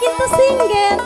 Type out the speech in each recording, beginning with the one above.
কিন্তু সিঙ্গেল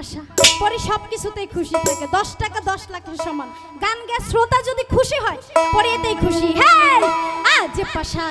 ভালোবাসা, পরে সব কিছুতেই খুশি থাকে। দশ টাকা দশ লাখের সমান। গান গায়ে শ্রোতা যদি খুশি হয়, পরে এতেই খুশি। হ্যাঁ আজ পাশা